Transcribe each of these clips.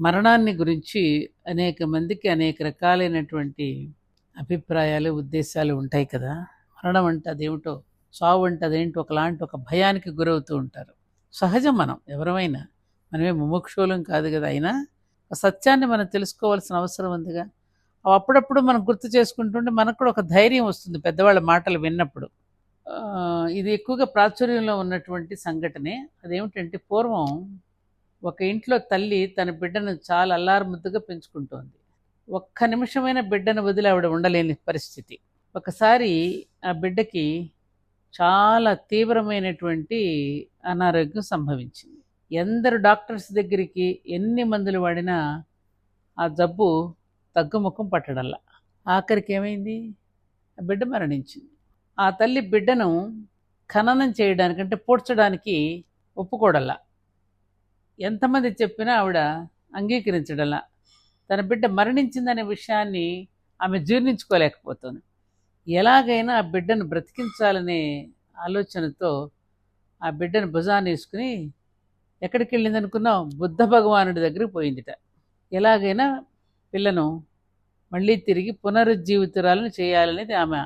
మరణాన్ని గురించి అనేక మందికి అనేక రకాలైనటువంటి అభిప్రాయాలు ఉద్దేశాలు ఉంటాయి కదా. మరణం అంటే అదేమిటో సావు అంటే అదేంటో ఒకలాంటి ఒక భయానికి గురవుతూ ఉంటారు. సహజం మనం ఎవరమైనా. మనమే ముముక్షులం కాదు కదా అయినా. ఆ సత్యాన్ని మనం తెలుసుకోవాల్సిన అవసరం ఉందిగా. అప్పుడప్పుడు మనం గుర్తు చేసుకుంటుంటే మనకు కూడా ఒక ధైర్యం వస్తుంది పెద్దవాళ్ళ మాటలు విన్నప్పుడు. ఇది ఎక్కువగా ప్రాచుర్యంలో ఉన్నటువంటి సంఘటనే. అదేమిటంటే పూర్వం ఒక ఇంట్లో తల్లి తన బిడ్డను చాలా అల్లారుముద్దుగా పెంచుకుంటోంది. ఒక్క నిమిషమైన బిడ్డను వదిలి ఆవిడ ఉండలేని పరిస్థితి. ఒకసారి ఆ బిడ్డకి చాలా తీవ్రమైనటువంటి అనారోగ్యం సంభవించింది. ఎందరు డాక్టర్స్ దగ్గరికి ఎన్ని మందులు వాడినా ఆ జబ్బు తగ్గుముఖం పట్టడల్లా. ఆఖరికి ఏమైంది? ఆ బిడ్డ మరణించింది. ఆ తల్లి బిడ్డను ఖననం చేయడానికంటే పూడ్చడానికి ఒప్పుకోడల్లా. ఎంతమంది చెప్పినా ఆవిడ అంగీకరించడలా. తన బిడ్డ మరణించిందనే విషయాన్ని ఆమె జీర్ణించుకోలేకపోతుంది. ఎలాగైనా ఆ బిడ్డను బ్రతికించాలనే ఆలోచనతో ఆ బిడ్డను భుజాన్ని వేసుకుని ఎక్కడికి వెళ్ళింది బుద్ధ భగవానుడి దగ్గరికి పోయిందిట. ఎలాగైనా పిల్లను మళ్ళీ తిరిగి పునరుజ్జీవితురాలను చేయాలనేది ఆమె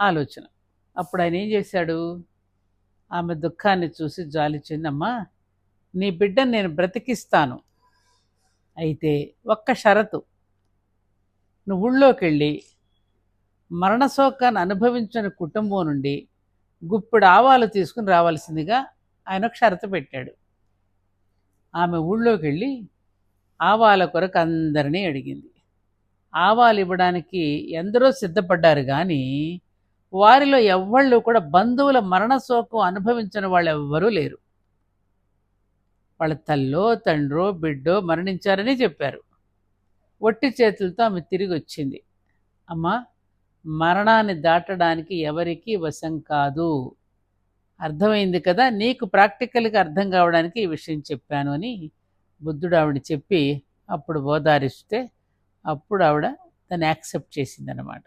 ఆలోచన. అప్పుడు ఆయన ఏం చేశాడు? ఆమె దుఃఖాన్ని చూసి జాలి చెందమ్మా నీ బిడ్డను నేను బ్రతికిస్తాను. అయితే ఒక్క షరతు. నువ్వు ఊళ్ళోకి వెళ్ళి మరణశోకాన్ని అనుభవించిన కుటుంబం నుండి గుప్పిడు ఆవాలు తీసుకుని రావాల్సిందిగా ఆయన ఒక షరతు పెట్టాడు. ఆమె ఊళ్ళోకి వెళ్ళి ఆవాల కొరకు అందరినీ అడిగింది. ఆవాలు ఇవ్వడానికి ఎందరో సిద్ధపడ్డారు కానీ వారిలో ఎవ్వళ్ళు కూడా బంధువుల మరణశోకం అనుభవించిన వాళ్ళు ఎవ్వరూ లేరు. వాళ్ళ తల్లో తండ్రో బిడ్డో మరణించారని చెప్పారు. ఒట్టి చేతులతో ఆమె తిరిగి వచ్చింది. అమ్మా మరణాన్ని దాటడానికి ఎవరికీ వశం కాదు. అర్థమైంది కదా నీకు ప్రాక్టికల్గా అర్థం కావడానికి ఈ విషయం చెప్పాను అని బుద్ధుడు ఆవిడ చెప్పి అప్పుడు ఓదారిస్తే అప్పుడు ఆవిడ తను యాక్సెప్ట్ చేసిందనమాట